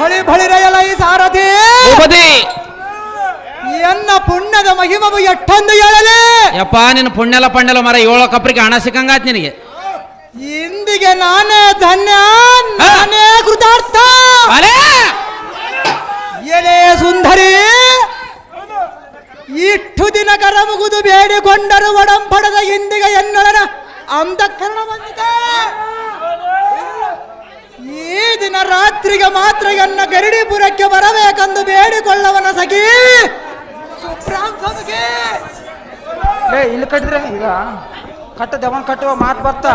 ಹೊಳಿ ರಯಲ ಈ ಸಾರಥಿ. ಭೂಪತಿ ಎನ್ನ ಪುಣ್ಯದ ಮಹಿಮವು ಎಷ್ಟೊಂದು ಹೇಳಲಿ. ಯಪ್ಪ ನಿನ್ನ ಪುಣ್ಯಲ ಪಣ್ಯಲ ಮರ ಏಳು ಕಪ್ರಿಗೆ ಹಣ ಸಿಕ್ಕಂಗಾತ್ ನಿನಗೆ. ಇಂದಿಗೆ ನಾನೇ ಧನ್ಯ ನಾನೇ ಕೃತಾರ್ಥ. ಎಲೆ ಸುಂದರಿ ಇಷ್ಟು ದಿನ ಕರ ಮುಗಿದು ಬೇಡಿಕೊಂಡರು ಒಡಂಪಡದ ಇಂದಿಗೆ ಎನ್ನೊಳನ ಅಂಧಕರಣ ಬಂದಿದೆ. ಈ ದಿನ ರಾತ್ರಿಗೆ ಮಾತ್ರ ಎನ್ನ ಗರಡಿಪುರಕ್ಕೆ ಬರಬೇಕೆಂದು ಬೇಡಿಕೊಳ್ಳವನ ಸಖಿ. ಏ ಇಲ್ಲಿ ಕಟ್ಟಿದ್ರೆ ಈಗ ಕಟ್ಟ ದವನ್ ಕಟ್ಟುವ ಮಾತು ಬರ್ತಾ.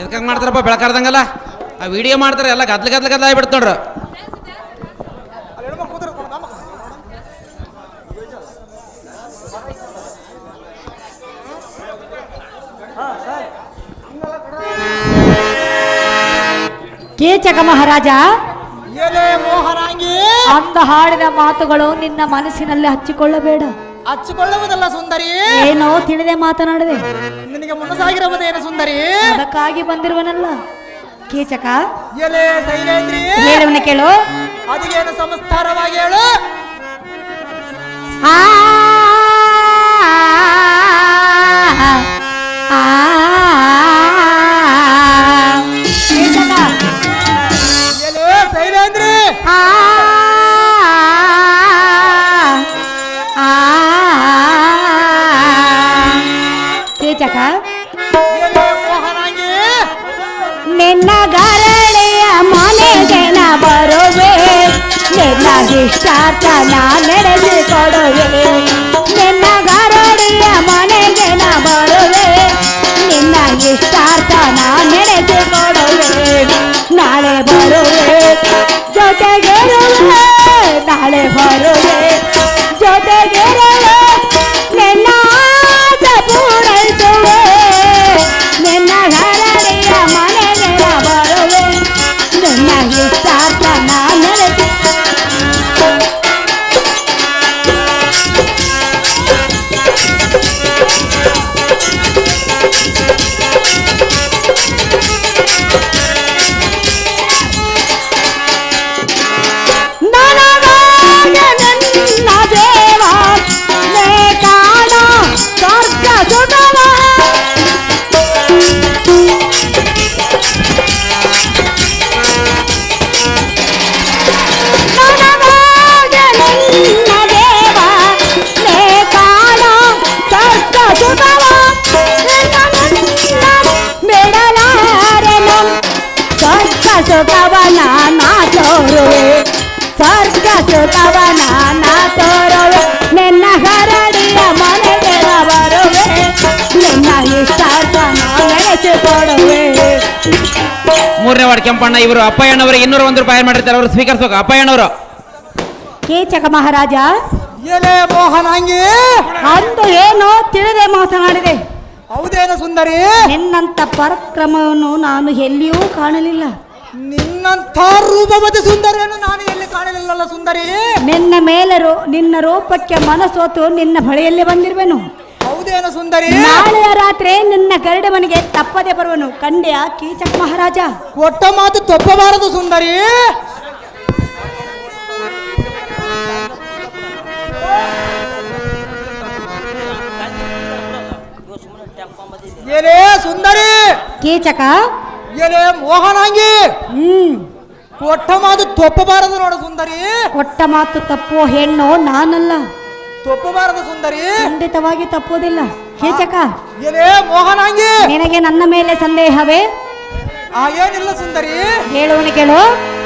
ಎದಕ್ಕೆ ಮಾಡ್ತಾರಪ್ಪ ಬೆಳಕಾರ್ದಂಗಲ್ಲ? ಆ ವಿಡಿಯೋ ಮಾಡ್ತಾರೆ ಎಲ್ಲ ಗದ್ಲ ಗದ್ಲ ಗದ್ಲ ಆಗ್ಬಿಡ್ತ ನೋಡ್ರು. ಕೀಚಕ ಮಹಾರಾಜ. ಅಂದ ಹಾಡಿದ ಮಾತುಗಳು ನಿನ್ನ ಮನಸ್ಸಿನಲ್ಲಿ ಹಚ್ಚಿಕೊಳ್ಳಬೇಡ. ಹಚ್ಚಿಕೊಳ್ಳುವುದಲ್ಲ ಸುಂದರಿ. ಏನೋ ತಿಳಿದೆ ಮಾತನಾಡದೆ. ನಿನಗೆ ಮುನಸಾಗಿರುವುದೇನು ಸುಂದರಿ? ಅದಕ್ಕಾಗಿ ಬಂದಿರುವನಲ್ಲ. ಕೀಚಕ. ಎಲೆ ಶೈಲೇಂದ್ರಿ? ಹೇಳುವನ ಕೇಳು. ಅದಕ್ಕೇನು ಸಂಸ್ಕಾರವಾಗಿ ಹೇಳು. ಆ, ಕೀಚಕ ಎಲೆ ಮೋಹನಾಂಗಿ ನಿನ್ನ ಗರಳೆಯ ಮನೆಗೆ ನ ಬರುವೆ. ನಿನ್ನ ಇಷ್ಟಾರ್ಥ ನಾ ನಡೆಸಿಕೊಡುವೆ ನಿನ್ನ ಗರಳೆಯ ಮನೆಗೆ ನ ಬರುವೆ. ನಿನ್ನ ಇಷ್ಟಾರ್ಥ ನಾ ನಡೆಸಿಕೊಡುವೆ ನಾಳೆ ಬರುವೆ. ಜೊತೆಗಿರುವೆ ನಾಳೆ ಬರುವೆ. ಮೂರನೇ ವಾರ್ಡ್ ಕೆಂಪಣ್ಣ ಇವರು ಅಪ್ಪಯ್ಯನವರು ಇನ್ನೂರ ಒಂದು ರೂಪಾಯಿ ಮಾಡಿರ್ತಾರೆ ಅವರು ಸ್ವೀಕರಿಸೋಕೆ ಅಪ್ಪಯ್ಯನವರು. ಕೀಚಕ ಮಹಾರಾಜ ಎಲೆ ಮೋಹನಾಂಗಿ. ಅಂದು ಏನೋ ತಿಳಿದೆ ಮಾತನಾಡಿದೆ. ಹೌದೇನು ಸುಂದರಿ? ನಿನ್ನಂತ ಪರಕ್ರಮವನ್ನು ನಾನು ಎಲ್ಲಿಯೂ ಕಾಣಲಿಲ್ಲ. ನಿನ್ನಂಥ ರೂಪವತಿ ಸುಂದರಿಯನ್ನು ನಾನು ಎಲ್ಲಿ ಕಾಣಲಿಲ್ಲಲ್ಲ ಸುಂದರಿ? ನಿನ್ನ ಮೇಲರು ರೂ- ನಿನ್ನ ರೂಪಕ್ಕೆ ಮನಸೋತು ನಿನ್ನ ಬಳಿಯಲ್ಲಿ ಬಂದಿರುವೆನು. ಹೌದೇನು ಸುಂದರಿ? ನಾಳೆಯ ರಾತ್ರಿ ನಿನ್ನ ಗರಡ ಮನೆಗೆ ತಪ್ಪದೆ ಬರುವನು ಕಂಡ್ಯ ಕೀಚಕ ಮಹಾರಾಜ. ಕೊಟ್ಟ ಮಾತು ತಪ್ಪಬಾರದು ಸುಂದರಿ. ಏನೇ ಸುಂದರಿ? ಕೀಚಕ? ಏನೇ ಮೋಹನಾಂಗಿ? ಹ್ಮ್. ಕೊಟ್ಟ ಮಾತು ತಪ್ಪಬಾರದು ನೋಡು ಸುಂದರಿ. ಕೊಟ್ಟ ಮಾತು ತಪ್ಪೋ ಹೆಣ್ಣು ನಾನಲ್ಲ. ತಪ್ಪಬಾರದು ಸುಂದರಿ. ಖಂಡಿತವಾಗಿ ತಪ್ಪುವುದಿಲ್ಲ. ಕೀಚಕ ಏನೇ ಮೋಹನಾಂಗಿ ನಿನಗೆ ನನ್ನ ಮೇಲೆ ಸಂದೇಹವೇ? ಏನಿಲ್ಲ ಸುಂದರಿ. ಹೇಳುವನು ಕೇಳು.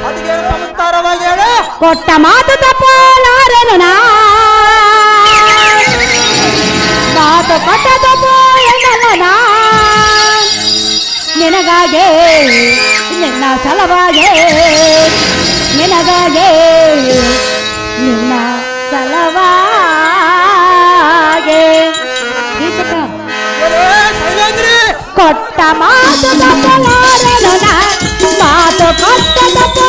ಅದಕ್ಕೆ ಸಂಸ್ಕಾರವಾಗಿ ಹೇಳು. ಕೊಟ್ಟ ಮಾತು ತಪ್ಪಲಾರನು ನಾ. ಮಾತು ಕೊಟ್ಟ ತಪ್ಪು ಎನ್ನಲ್ಲ ನಿನಗಾಗೆ ನಿನ್ನ ಸಲವಾಗೆ ನಿನಗಾಗೆ ನಿನ್ನ ಸಲವಾಗೆ. ಕೀಚಕ ಎಲೆ ಶೈಲೇಂದ್ರಿ ಕೊಟ್ಟ ಮಾತು ತಪ್ಪಲಾರೆನು ನಾ ಮಾತು ಕೊಟ್ಟ ತಪ್ಪು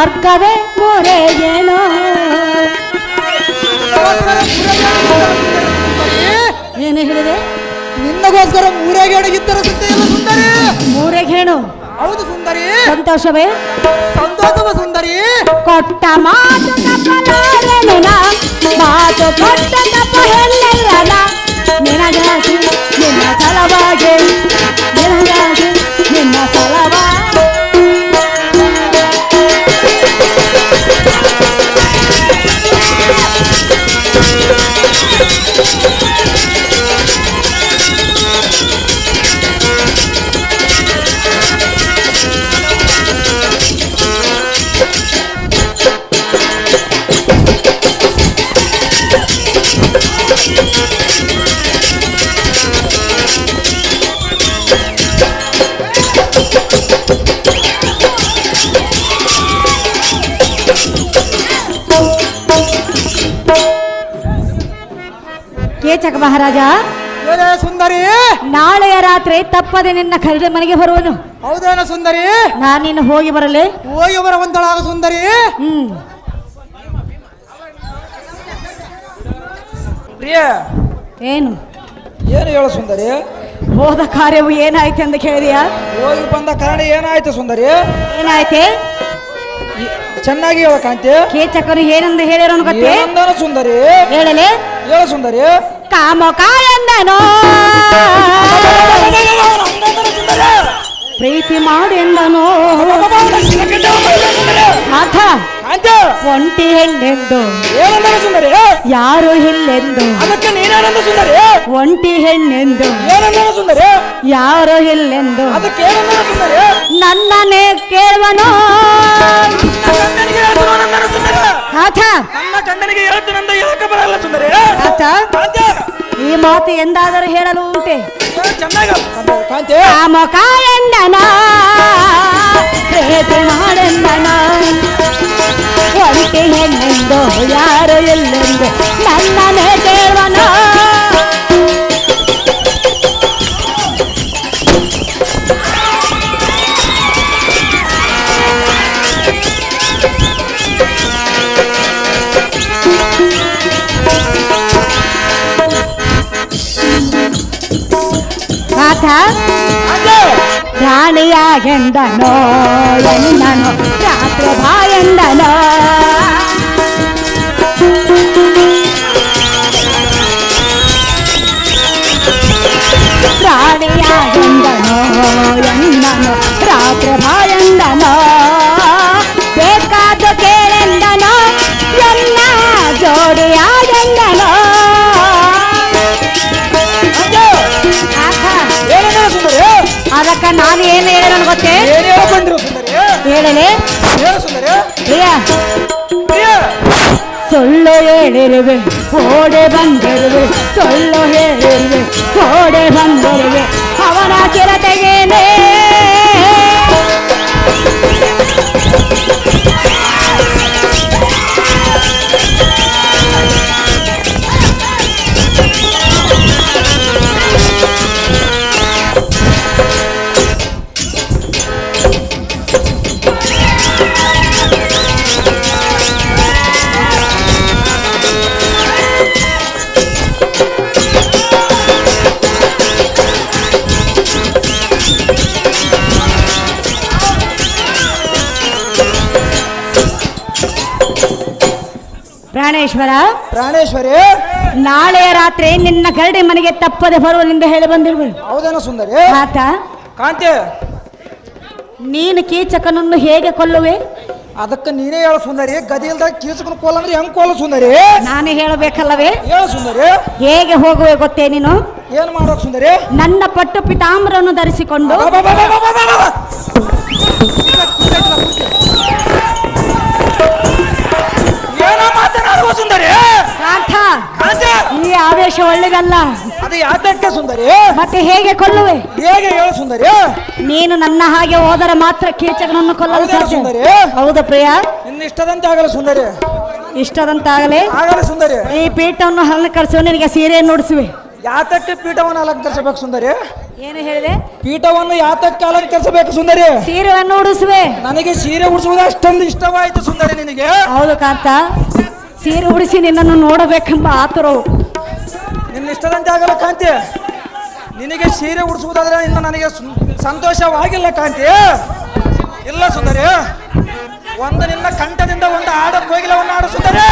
ಸರ್ಗವೇ ಮೊರೆಗೇನೋ ಏನು. ಹೇಳಿದೆ? ನಿನ್ನಗೋಸ್ಕರ ಮೂರೇಗೆ ಅಡಗಿದ್ದರ ಸುಂದರಿ ಸುಂದರಿ. ಮೂರೆಗೆ ಹೇಳು. ಹೌದು ಸುಂದರಿ. ಸಂತೋಷವೇ? ಸಂತೋಷವ ಸುಂದರಿ. ಕೊಟ್ಟ ಮಾತು ತಪ್ಪಲಾರೆನು ನಾ ಮಾತು ಕೊಟ್ಟ ತಪ್ಪ ಹೆಣ್ಣೆಲ್ಲನ ಕೇಚಕ ಮಹಾರಾಜ ಏನೇ ಸುಂದರಿ? ನಾಳೆಯ ರಾತ್ರಿ ತಪ್ಪದೆ ನಿನ್ನ ಖರೀದಿ ಮನೆಗೆ ಬರುವನು. ಹೌದೇನ ಸುಂದರಿ? ನಾನಿನ್ನು ಹೋಗಿ ಬರಲಿ. ಹೋಗಿ ಬರುವಂತಳಾಗ ಸುಂದರಿ? ಹ್ಮ್. ಪ್ರಿಯ ಏನು? ಏನು ಹೇಳು ಸುಂದರಿ? ಹೋದ ಕಾರ್ಯವು ಏನಾಯ್ತು ಅಂತ ಕೇಳಿದ್ಯಾ? ಹೋಗಿ ಬಂದ ಕಾರಣ ಏನಾಯ್ತು ಸುಂದರಿ? ಏನಾಯ್ತೆ? ಚೆನ್ನಾಗಿ ಹೇಳ ಕಾಂತಿ. ಕೇಚಕನು ಏನಂದ ಹೇಳಿರೋನು ಗೊತ್ತೇ? ಸುಂದರಿ? ಹೇಳಲೆ? ಹೇಳು ಸುಂದರಿ. ಕಾಮಕ ಎಂದನು ಪ್ರೀತಿ ಮಾಡೆಂದನು ನಾಥ ಕಾಂತಿ ಒಂಟಿ ಹೆಣ್ಣೆಂದು. ಏನಂದ್ರೆ ಸುಂದರಿ? ಯಾರು ಇಲ್ಲೆಂದು ಅದಕ್ಕೆ ನೀನೇನಂದ ಸುಂದರಿ? ಒಂಟಿ ಹೆಣ್ಣೆಂದು. ಏನಂದ್ರೆ ಸುಂದರಿ? ಯಾರು ಇಲ್ಲೆಂದು ಅದಕ್ಕೆ ಏನಂದ್ರೆ ಸುಂದರಿ? ನನ್ನನೇ ಕೇಳುವನೋ. ನಾಥ ನನ್ನ ಗಂಡನಿಗೆ ಹೇಳ್ತು ನಂದ ಹೇಳಕ್ಕೆ ಬರಲ್ಲ ಸುಂದರಿ? ಆತ. ಈ ಮಾತು ಎಂದಾದರೂ ಹೇಳಲು ಉಂಟೆ. ಕಾಮಕ ಎಂದನ ಪ್ರೀತಿ ಮಾಡೆಂದನ. ಒಂಟಿ ಹೆಣ್ಣೆಂದು ಯಾರು ಎಲ್ಲೆಂದು ನನ್ನನೇ ಕೇಳುವನೋ. ನಾಥ ಕಾಂತಿ ರಾಣಿಯಾಗೆಂದನೋ ಎಂದನೋ ರಾತ್ರಿ ಬಾಯೆಂದನೋ ರಾಣಿಯಾಗೆಂದನೋ ಎಂದನೋ ರಾತ್ರಿ ಅದಕ್ಕ ನಾನು ಏನು ಹೇಳೋಣ ಗೊತ್ತೇ? ಏನ್ ಹೇಳ ಬಂದ್ರು ಸುಂದರಿ ಹೇಳಲೆ? ಹೇಳು ಸುಂದರಿ ಪ್ರಿಯ. ಪ್ರಿಯ. ಸುಳ್ಳು ಹೇಳಿರುವೆ ಓಡೆ ಬಂದಿರುವೆ ಸುಳ್ಳು ಹೇಳಿರುವೆ ಓಡೆ ಬಂದಿರುವೆ. ಅವನ ಚಿರತೆಗೇನೆ. ಪ್ರಾಣೇಶ್ವರ? ಪ್ರಾಣೇಶ್ವರಿ? ನಾಳೆಯ ರಾತ್ರಿ ನಿನ್ನ ಗರಡಿ ಮನೆಗೆ ತಪ್ಪದೆ ಬರುವನೆಂದು ಹೇಳಿ ಬಂದಿರುವೆ. ಹೌದೇನೋ ಸುಂದರಿ? ಆತ. ಕಾಂತೆ ನೀನು ಕೀಚಕನನ್ನು ಹೇಗೆ ಕೊಲ್ಲುವೆ? ಅದಕ್ಕೆ ನೀನೇ ಹೇಳು ಸುಂದರಿ. ಗದಿ ಇಲ್ದಾಗ ಕೀಚಕನ ಕೋಲ ಅಂದ್ರೆ ಹೆಂಗ್ ಕೋಲ ಸುಂದರಿ? ನಾನು ಹೇಳಬೇಕಲ್ಲವೇ? ಹೇಳು ಸುಂದರಿ. ಹೇಗೆ ಹೋಗುವೆ ಗೊತ್ತೇ ನೀನು? ಏನ್ ಮಾಡೋಕ್ ಸುಂದರಿ? ನನ್ನ ಪಟ್ಟು ಪಿತಾಂಬರನ್ನು ಧರಿಸಿಕೊಂಡು ಈ ಆವೇಶ ಒಳ್ಳೆದಲ್ಲ. ಅದು ಯಾತಕ್ಕೆ ಸುಂದರಿ? ಮತ್ತೆ ಹೇಗೆ ಕೊಲ್ಲುವೆ? ಹೇಗೆ ಹೇಳು ಸುಂದರಿ? ನೀನು ನನ್ನ ಹಾಗೆ ಹೋದರೆ ಮಾತ್ರ ಕೀಚಕನನ್ನು ಕೊಲ್ಲಲು ಸಾಧ್ಯ? ಸುಂದರಿ? ಹೌದು ಪ್ರಿಯ. ನಿನ್ನ ಇಷ್ಟದಂತೆ ಆಗಲ್ಲ ಸುಂದರಿ. ಇಷ್ಟದಂತಾಗಲೇ? ಆಗಲ್ಲ ಸುಂದರಿ. ಈ ಪೀಠವನ್ನು ಅಲಂಕರಿಸುವ ನಿನಗೆ ಸೀರೆಯನ್ನು ನೋಡಿಸುವೆ ಯಾತಕ್ಕೆ ಪೀಠವನ್ನು ಅಲಂಕರಿಸಬೇಕು ಸುಂದರಿ? ಏನು ಹೇಳಿದೆ? ಪೀಠವನ್ನು ಯಾತಕ್ಕೆ ಅಲಂಕರಿಸಬೇಕು ಸುಂದರಿ? ಸೀರೆಯನ್ನು ಉಡಿಸುವೆ. ನನಗೆ ಸೀರೆ ಉಡಿಸುವುದು ಅಷ್ಟೊಂದು ಇಷ್ಟವಾಯಿತು ಸುಂದರಿ ನಿನಗೆ. ಹೌದು ಕಾಂತ. ಸೀರೆ ಉಡಿಸಿ ನಿನ್ನನ್ನು ನೋಡಬೇಕೆಂಬ ಆತುರವು. ನಿನ್ನ ಇಷ್ಟದಂತೆ ಆಗಲ್ಲ ಕಾಂತಿ. ನಿನಗೆ ಸೀರೆ ಉಡಿಸುವುದಾದ್ರೆ ಇನ್ನು ನನಗೆ ಸಂತೋಷವಾಗಿಲ್ಲ ಕಾಂತಿ. ಇಲ್ಲ ಸುಂದರಿ. ಒಂದು ನಿನ್ನ ಕಂಠದಿಂದ ಒಂದು ಆಡಕ್ಕೆ ಹೋಗಿಲ್ಲ ಒಂದು ಆಡು ಸುಂದರಿ.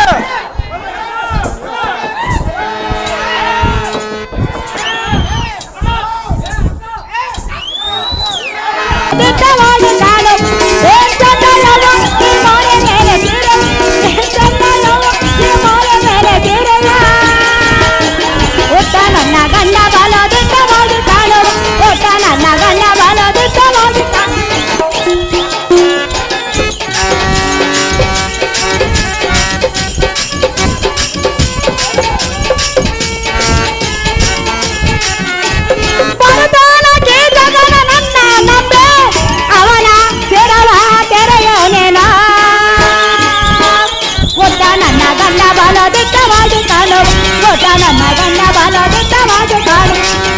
ಬಲ ದಿಟ್ಟವಾಗಿ ಕಾಲು ಒಟ್ಟ ನನ್ನ ಗಂಡ ಬಲ ದಿಟ್ಟವಾಗಿ ಕಾಲು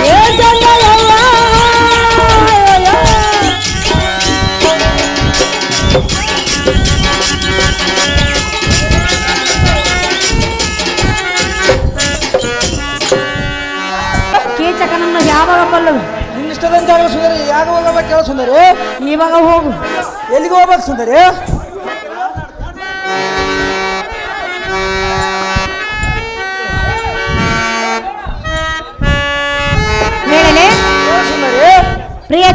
ಏ ಜಂಗಲಯ್ಯ. ಕೀಚಕನನ್ನು ಯಾವಾಗ ಕೊಲ್ಲುವೆ ನಿನ್ನ ಇಷ್ಟದಂತೆ ಆಗಲ್ಲ ಸುಂದರಿ ಯಾಗ ಹೋಗಬೇಕು ಕೇಳ ಸುಂದರಿ ಇವಾಗ ಹೋಗು ಎಲ್ಲಿಗೆ ಹೋಗ್ಬೇಕು ಸುಂದರಿ ಪ್ರಿಯ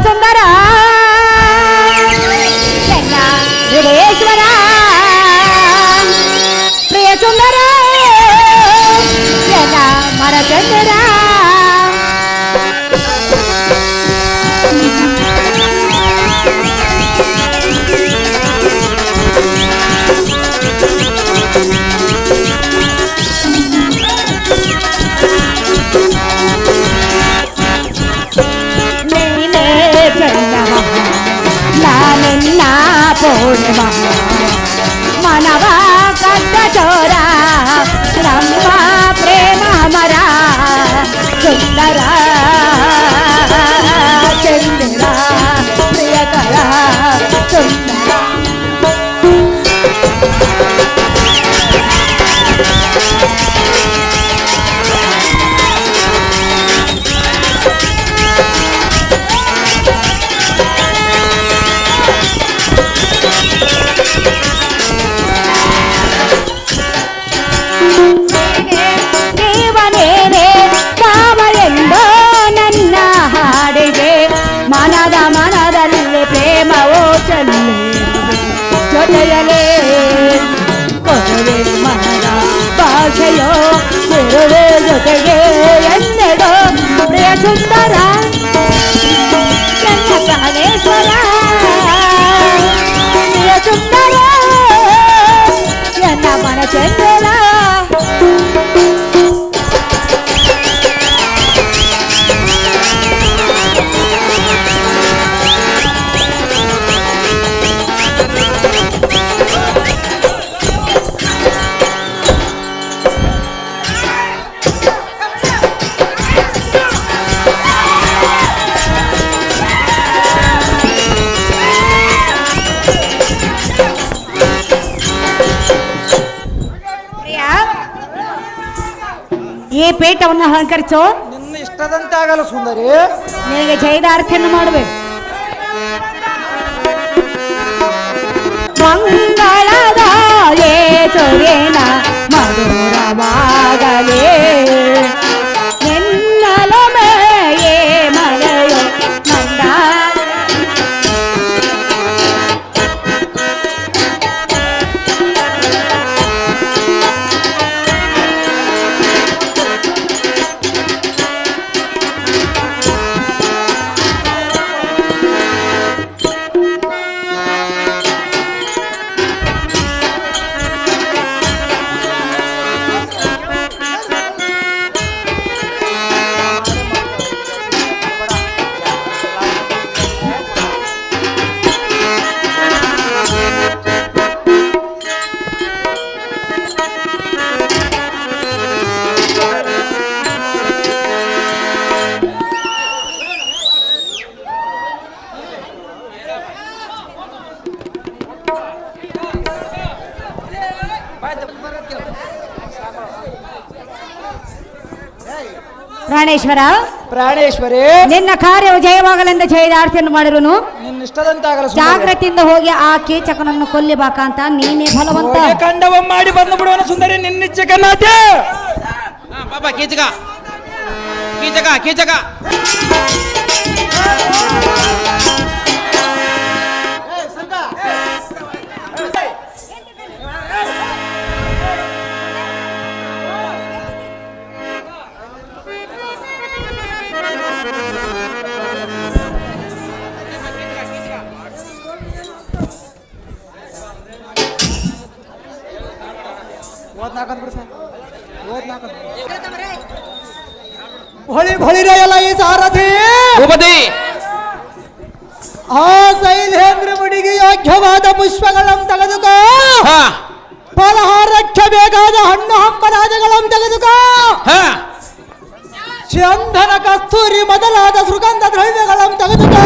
ಈ ಪೀಠವನ್ನು ಅಲಂಕರಿಸು. ನಿನ್ನ ಇಷ್ಟದಂತೆ ಆಗಲ್ಲ ಸುಂದರಿ. ನಿನಗೆ ಜೈದಾರ್ಥಿಯನ್ನು ಮಾಡಬೇಕು ಮಂಗಳದ ಏಸುವಿನ ಮಧುರವಾಗಲೇ. ಪ್ರಾಣೇಶ್ವರ ಪ್ರಾಣೇಶ್ವರಿ ನಿನ್ನ ಕಾರ್ಯವು ಜಯವಾಗಲೆಂದು ಜಯದಾರ್ಥಿಯನ್ನು ಮಾಡಿರುನು. ನಿನ್ನ ಇಷ್ಟದಂತಾಗಲ್ಲ ಸುಂದರಿ. ಜಾಗ್ರತೆಯಿಂದ ಹೋಗಿ ಆ ಕೀಚಕನನ್ನು ಕೊಲ್ಲಿಬೇಕಂತ ನೀನೇ ಬಲವಂತ. ಕಂಡವ ಮಾಡಿ ಬಂದು ಬಿಡುವನ ಸುಂದರಿ ನಿನ್ನ ಹಾ, ಬಾಬಾ ಕೀಚಕ. ಕೀಚಕ ಕೀಚಕ. ಹೊಳಿ ಹೊಳಿರೆಯಲ್ಲ ಈ ಸಾರಥಿ. ಭೂಪತಿ! ಆ ಶೈಲೇಂದ್ರ ಮುಡಿಗೆ ಯೋಗ್ಯವಾದ ಪುಷ್ಪಗಳನ್ನು ತೆಗೆದುಕೋ. ಫಲಹಾರಕ್ಕೆ ಬೇಕಾದ ಹಣ್ಣು ಹಂಪರಾಜಗಳನ್ನು ತೆಗೆದುಕೋ. ಹಾ. ಚಂದನ ಕಸ್ತೂರಿ ಮೊದಲಾದ ಸುಗಂಧ ದ್ರವ್ಯಗಳನ್ನು ತೆಗೆದುಕೋ.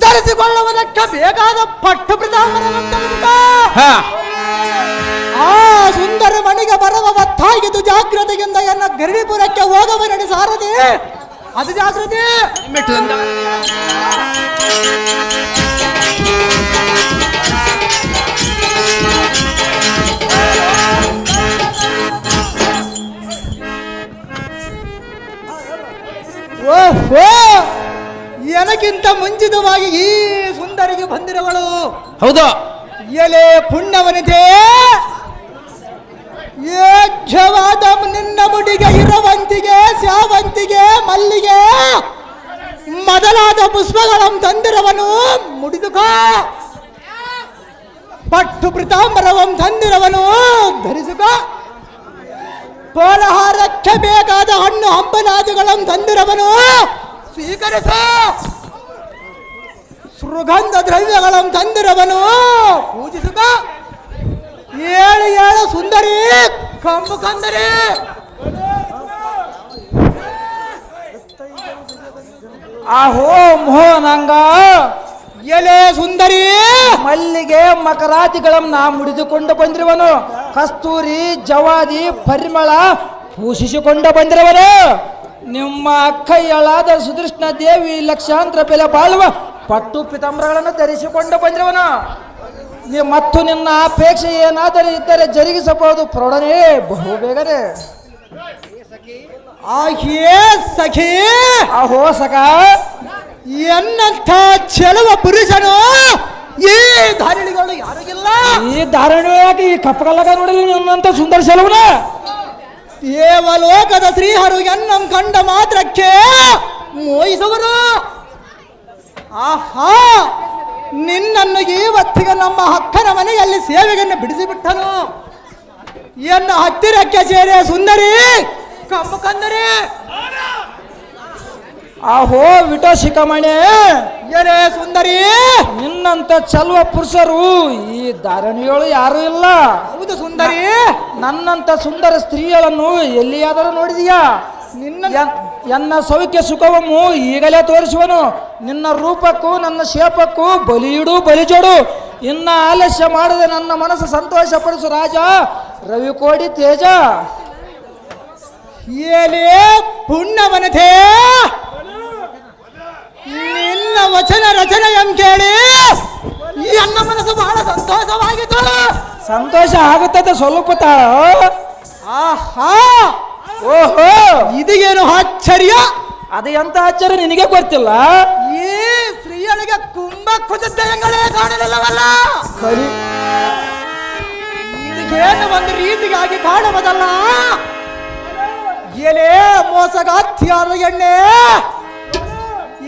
ಧರಿಸಿಕೊಳ್ಳುವುದಕ್ಕೆ ಬೇಕಾದ ಪಟ್ಟು ಪ್ರಧಾನಗಳನ್ನು ತೆಗೆದುಕೋ. ಆ ಸುಂದರ ಮಣಿಗೆ ಬರುವ ಒತ್ತಾಗಿದ್ದು ಜಾಗ್ರತೆಯಿಂದ ಎನ್ನ ಗಿರಿಪುರಕ್ಕೆ ಹೋಗವ ನಡೆ ಸಾರದೆ ಅದು ಜಾಗ್ರತೆ. ಓಹೋ. ಎನಗಿಂತ ಮುಂಚಿತವಾಗಿ ಈ ಸುಂದರಿಗೆ ಬಂದಿರವಳು. ಹೌದು? ಎಲೆ ಪುಣ್ಯವನಿದೆ ಯೋಗ್ಯವಾದ ನಿನ್ನ ಮುಡಿಗೆ, ಇರುವಂತಿಗೆ ಸ್ಯಾವಂತಿಗೆ ಮಲ್ಲಿಗೆ. ಮೊದಲಾದ ಪುಷ್ಪಗಳನ್ನು ತಂದಿರವನು ಮುಡಿದುಕೋ. ಪಟ್ಟು ಪೀತಾಂಬರವಂ ತಂದಿರವನು ಧರಿಸುಕೋ. ಪೋಲಹಾರಕ್ಕೆ ಬೇಕಾದ ಹಣ್ಣು ಹಂಪನಾದಿಗಳನ್ನು ತಂದಿರವನು ಸ್ವೀಕರಿಸು. ಸುಗಂಧ ದ್ರವ್ಯಗಳನ್ನು ತಂದಿರವನು ಪೂಜಿಸುಕ. ಏಳು ಏಳು ಸುಂದರಿ, ಕಂಬು ಕಂದರಿ. ಆಹೋ ಮೋಹನಂಗ ಎಲೆ ಸುಂದರಿ. ಮಲ್ಲಿಗೆ ಮಕರಾತಿಗಳನ್ನ ಮುಡಿದುಕೊಂಡು ಬಂದಿರುವನು. ಕಸ್ತೂರಿ, ಜವಾದಿ, ಪರಿಮಳ ಪೂಷಿಸಿಕೊಂಡು ಬಂದಿರುವನು. ನಿಮ್ಮ ಅಕ್ಕಯ್ಯಳಾದ ಸುದೃಷ್ಣ ದೇವಿ ಲಕ್ಷಾಂತರ ಬೆಲೆ ಬಾಳುವ ಪಟ್ಟು ಪಿತಾಂಬರಗಳನ್ನು ಧರಿಸಿಕೊಂಡು ಬಂದಿರುವನು. ನಿ- ಮತ್ತು ನಿನ್ನ ಅಪೇಕ್ಷೆ ಏನಾದರೂ ಇದ್ದರೆ ಜರುಗಿಸಬಹುದು. ಪ್ರೌಢನೇ ಬಹು ಬೇಗನೆ. ಸಖಿ. ಅಹೋ ಸಖ. ಎನ್ನಂಥ ಚೆಲುವ ಪುರುಷನು ಈ ಧಾರಣಿಗಳು ಯಾರಿಗಿಲ್ಲ? ಈ ಧಾರಣೆ ಯಾಕೆ ಈ ಕಪ್ಪಗಲ್ಲಗ ನೋಡಲಿ ನನ್ನಂತ ಸುಂದರ ಸೆಲುವನ ದೇವಲೋಕದ ಶ್ರೀಹರು ಎನ್ನಂ ಕಂಡ ಮಾತ್ರಕ್ಕೆ ಮೋಹಿಸುವರು. ಆಹಾ. ನಿನ್ನನ್ನು ಇವತ್ತಿಗೆ ನಮ್ಮ ಅಕ್ಕನ ಮನೆಯಲ್ಲಿ ಸೇವೆಯನ್ನು ಬಿಡಿಸಿಬಿಟ್ಟನು. ಎನ್ನ ಹತ್ತಿರಕ್ಕೆ ಸೇರೆ ಸುಂದರಿ ಕಮ್ಮು ಕಂದರಿ. ಆಹೋ ವಿಟೋ ಶಿಖಮಣೆ. ಏನೇ ಸುಂದರಿ. ನಿನ್ನಂತ ಚಲುವ ಪುರುಷರು ಈ ಧಾರಣಿಯೊಳು ಯಾರು ಇಲ್ಲ. ಹೌದು ಸುಂದರಿ. ನನ್ನಂತ ಸುಂದರ ಸ್ತ್ರೀಯಳನ್ನು ಎಲ್ಲಿಯಾದರೂ ನೋಡಿದೀಯಾ? ನಿನ್ನ ಎನ್ನ ಸೌಖ್ಯ ಸುಖವನ್ನು ಈಗಲೇ ತೋರಿಸುವನು. ನಿನ್ನ ರೂಪಕ್ಕೂ ನನ್ನ ಶೇಪಕ್ಕೂ ಬಲಿಯಿಡು ಬಲಿಜಡು ಇನ್ನ ಆಲಸ್ಯ ಮಾಡದೆ ನನ್ನ ಮನಸ್ಸು ಸಂತೋಷಪಡಿಸು ರಾಜ. ರವಿಕೋಡಿ ತೇಜ. ಏನೇ ಪುಣ್ಯವನತೆ ನಿನ್ನ ವಚನ ರಚನೆ ರಚನೆಯಂ ಕೇಳಿ. ಈ ಅನ್ನ ಮನಸ್ಸು ಬಹಳ ಸಂತೋಷವಾಗಿತ್ತು. ಸಂತೋಷ ಆಗುತ್ತದೆ ಸ್ವಲ್ಪ ಆಹಾ. ಓಹೋ. ಇದು ಏನು ಆಶ್ಚರ್ಯ? ಅದು ಎಂತ ಆಶ್ಚರ್ಯ ನಿನಗೆ ಗೊತ್ತಿಲ್ಲ? ಈ ಸ್ತ್ರೀಯಳಿಗೆ ಕುಂಭ ಕುಜತೆಗಳೇ ಕಾಣಲಿಲ್ಲವಲ್ಲ? ಸರಿ. ಇದಕ್ಕೇನು ಒಂದು ರೀತಿಗಾಗಿ ಕಾಣುವುದಲ್ಲ? ಎಲೆ ಮೋಸಗಾತ್ಯಾರ ಎಣ್ಣೆ.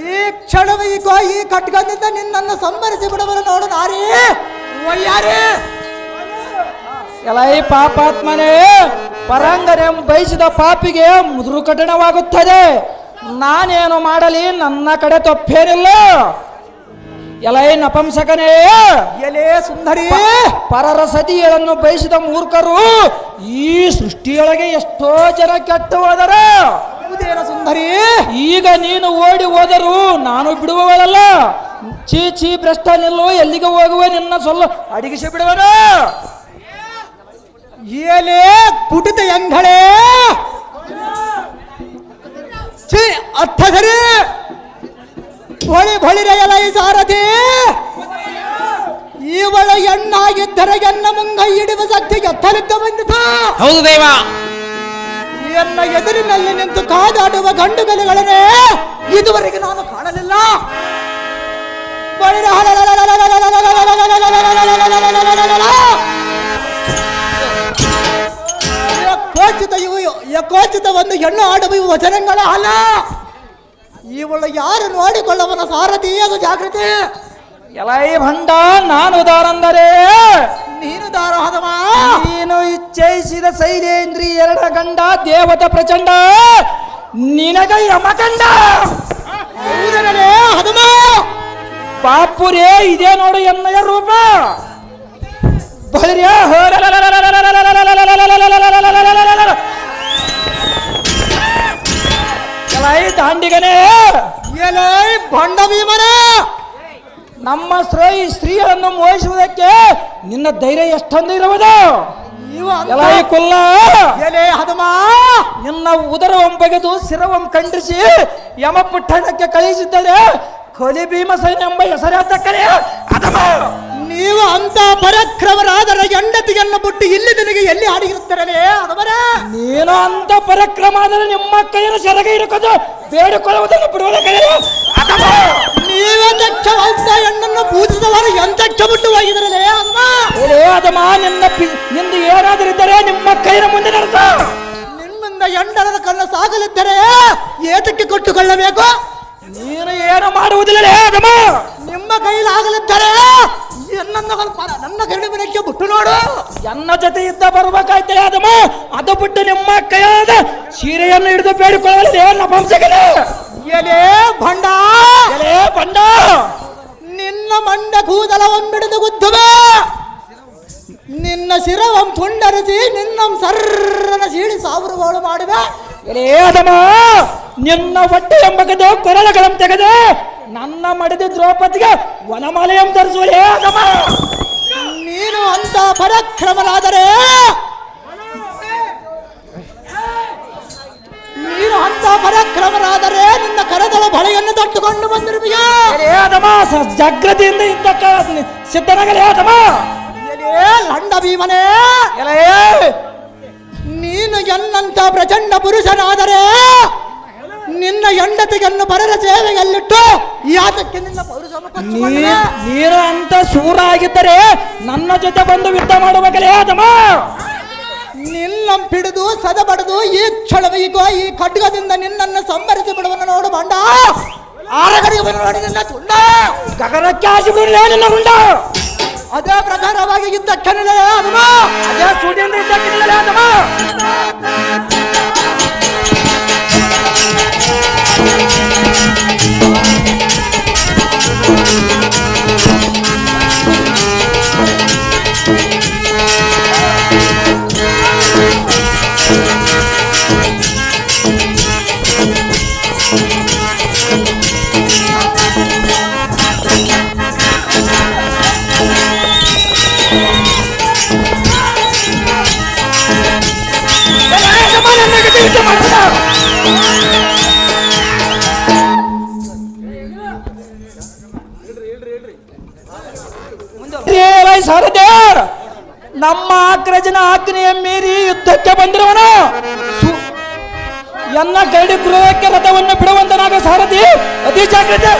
ಈ ಕ್ಷಣವೂ ಈ ಗೋ- ಈ ಕಟ್ಕೊಂಡಿದ್ದ ನಿನ್ನನ್ನು ಸಂಭರಿಸಿ ಬಿಡುವರು ನೋಡು ನಾರಿ. ಒಯ್ಯಾರಿ. ಎಲ್ಲ ಈ ಪಾಪಾತ್ಮನೇ ಪರಂಗನೆ ಬಯಸಿದ ಪಾಪಿಗೆ ಮುದುರು ಕಠಿಣವಾಗುತ್ತದೆ. ನಾನೇನು ಮಾಡಲಿ? ನನ್ನ ಕಡೆ ತಪ್ಪೇನಿಲ್ಲ. ಎಲೈ ನಪಂಸಕನೇ. ಎಲೆ ಸುಂದರಿ. ಪರರ ಸತಿಗಳನ್ನು ಬಯಸಿದ ಮೂರ್ಖರು ಈ ಸೃಷ್ಟಿಯೊಳಗೆ ಎಷ್ಟೋ ಜನ ಕೆಟ್ಟು ಹೋದರು. ಸುಂದರಿ? ಈಗ ನೀನು ಓಡಿ ಹೋದರೂ ನಾನು ಬಿಡುವವಳಲ್ಲ. ಚೀ ಚೀ ಭ್ರಷ್ಟ ನಿಲ್ಲು ಎಲ್ಲಿಗೆ ಹೋಗುವೆ ನಿನ್ನ ಸೊಲ್ಲ? ಅಡಿಗಿಸಿ ಬಿಡುವನು. ಎಲೆ ಪುಟಿತ ಎಂಗಳೇ ಛೀ ಅರ್ಥ ಹೊಳಿ ಭೊಳಿ ಭೊಳಿರೆಯಲ ಈ ಸಾರಥಿ ಇವಳ ಎಣ್ಣಾಗಿದ್ದರೆ ಎನ್ನ ಮುಂಗೈ ಇಡುವ ಶಕ್ತಿಗೆ ಎತ್ತಲಿದ್ದ ಬಂದಿತ ಹೌದು ದೇವ ಎನ್ನ ಎದುರಿನಲ್ಲಿ ನಿಂತು ಕಾದಾಡುವ ಗಂಡುಗಲಿಗಳನ್ನೇ ಇದುವರೆಗೆ ನಾನು ಕಾಣಲಿಲ್ಲ ಯಕೋಚಿತ ಇವು ಯಕೋಚಿತ ಒಂದು ಹೆಣ್ಣು ಆಡುವ ಇವು ವಚನಗಳ ಅಲ್ಲ ಇವಳು ಯಾರು ನೋಡಿಕೊಳ್ಳವನ ಸಾರಥಿ? ಅದು ಜಾಗೃತಿ. ಎಲೈ ಭಂಡ ನಾನು ದಾರಂದರೆ. ನೀನು ದಾರಹದಮ ನೀನು ಇಚ್ಛಯಿಸಿದ ಸೈಲೇಂದ್ರಿ ಎರಡ ಗಂಡ ದೇವತ ಪ್ರಚಂಡ. ನಿನಗ ಯಮಕಂಡ. ಹದಮ. ಪಾಪುರೇ ಇದೇ ನೋಡು ಎನ್ನಯ ರೂಪ. ಬಳಿರ್ಯ ಎಲೈ ದಾಂಡಿಗನೇ. ಎಲೈ ಬಂಡ ಭೀಮನ ನಮ್ಮ ಸ್ತ್ರೀ ಸ್ತ್ರೀಯನ್ನು ಮೋಹಿಸುವುದಕ್ಕೆ ನಿನ್ನ ಧೈರ್ಯ ಎಷ್ಟೊಂದು ಇರುವುದು? ಎಲೈ ಕುಲ್ಲ. ಎಲೆ ಹದಮ ನಿನ್ನ ಉದರ ಬಗೆದು ಶಿರವಂ ಖಂಡಿಸಿ ಯಮಪುಟ್ಟಣಕ್ಕೆ ಕಳಿಸಿದ್ದರೆ ಕಲಿ ಭೀಮಸೇನ ಎಂಬ ಹೆಸರಾದ ಅದಮ ನೀವು ಅಂತ ಪರಾಕ್ರಮರಾದರೆ ಹೆಂಡತಿಯನ್ನು ಬಿಟ್ಟು ಇಲ್ಲಿ ನಿನಗೆ ಎಲ್ಲಿ ಆಡಿರುತ್ತಾರೆ ಅದವರ ನೀನು ಅಂತ ಪರಾಕ್ರಮ ಆದರೆ ನಿಮ್ಮ ಕೈಯನ್ನು ಸೆರಗ ಇರಕದು ಬೇಡಿಕೊಳ್ಳುವುದನ್ನು ಬಿಡುವುದ ನೀವೇ ದಕ್ಷ ಅಂತ ಹೆಣ್ಣನ್ನು ಪೂಜಿಸಿದವರು ಎಂತಕ್ಷ ಬಿಟ್ಟು ಹೋಗಿದ್ರಲೇ ಅಮ್ಮ ಏ ಅದಮ ನಿನ್ನ ನಿಂದು ಏನಾದರೂ ಇದ್ದರೆ ನಿಮ್ಮ ಕೈನ ಮುಂದೆ ನಡೆಸ. ನಿಮ್ಮಿಂದ ಎಂಡರದ ಕಣ್ಣು ಸಾಗಲಿದ್ದರೆ ಏತಕ್ಕೆ ಕೊಟ್ಟುಕೊಳ್ಳಬೇಕು? ನೀನು ಏನು ಮಾಡುವುದಿಲ್ಲ ಅದಮ ನಿಮ್ಮ ಕೈಲಾಗಲಿದ್ದರೆ ಎನ್ನನ್ನು ಪರ- ನನ್ನ ಮನೆಗೆ ಬಿಟ್ಟು ನೋಡು. ಎನ್ನ ಜೊತೆ ಇದ್ದ ಬರ್ಬೇಕಾಯ್ತದೆ ಅದಮ್ಮ ಅದು ಬಿಟ್ಟು ನಿಮ್ಮ ಕೈಯಾದ ಸೀರೆಯನ್ನು ಹಿಡಿದು ಬೇಡಿಕೊಳ್ಳಲಿದೆ ನಪಂಸಕನೇ? ಎಲೆ ಭಂಡ. ಎಲೆ ಭಂಡ. ನಿನ್ನ ಮಂಡ ಕೂದಲವನ್ಬಿಡಿದು ಗುದ್ದುವೆ. ನಿನ್ನ ಶಿರವಂ ತುಂಡರಿಸಿ ನಿನ್ನ ಸರ್ರನ ಸೀಳಿ ಸಾವಿರಗಳು ಮಾಡುವೆ. ಎಲೆ ಅದಮ್ಮ ನಿನ್ನ ಹೊಟ್ಟೆ ಎಂಬಗದು ಕೊರಳಗಳನ್ನು ತೆಗೆದು ನನ್ನ ಮಡಿದ ದ್ರೌಪದಿಗೆ ವನಮಾಲೆಯಂ ಅದಮ್ಮ ನೀನು ಅಂತ ಪರಾಕ್ರಮರಾದರೆ ನೀನು ಅಂತ ಪರಾಕ್ರಮರಾದರೆ ನಿನ್ನ ಕರದಳ ಬಳೆಯನ್ನು ತಟ್ಟುಕೊಂಡು ಬಂದಿರುವೆಯ? ಜಾಗ್ರತೆಯಿಂದ ಇದ್ದ ಸಿದ್ಧನಾಗಲೇ ಅದಮ್ಮ ಲಂಡ ಭೀಮನೇ? ನೀನು ಎನ್ನಂತ ಪ್ರಚಂಡ ಪುರುಷನಾದರೆ ನಿನ್ನ ಹೆಂಡತಿಯನ್ನು ಪರರ ಸೇವೆಯಲ್ಲಿಟ್ಟು ಯಾತಕ್ಕೆ ನಿನ್ನ ಪೌರುಷವನ್ನು ನೀರ ಅಂತ ಸೂರ ಆಗಿದ್ದರೆ ನನ್ನ ಜೊತೆ ಬಂದು ಯುದ್ಧ ಮಾಡುವಾಗಲೇ ಅದಮ್ಮ ನಿನ್ನ ಪಿಡಿದು ಸದಬಡದು ಈ ಕ್ಷಣ ಈಗ ಈ ಖಡ್ಗದಿಂದ ನಿನ್ನನ್ನು ಸಂಭರಿಸಿ ಬಿಡುವನ್ನು ನೋಡು ಬಂಡ. ಆರಗಡಿಗೆ ನೋಡಿ ನಿನ್ನ ತುಂಡ. ಗಗನಕ್ಕೆ ಆಸಿ ಅದೇ ಪ್ರಕಾರವಾಗಿ ಕ್ಷಣಲೇ ಅದಮ ಅದೇ ಸೂರ್ಯನ ಗೈಡಿ ಗೃಹಕ್ಕೆ ರಥವನ್ನು ಬಿಡುವಂತನಾಗ ಸಾರಥಿ ಅತಿ ಜಾಗ್ರತೆ.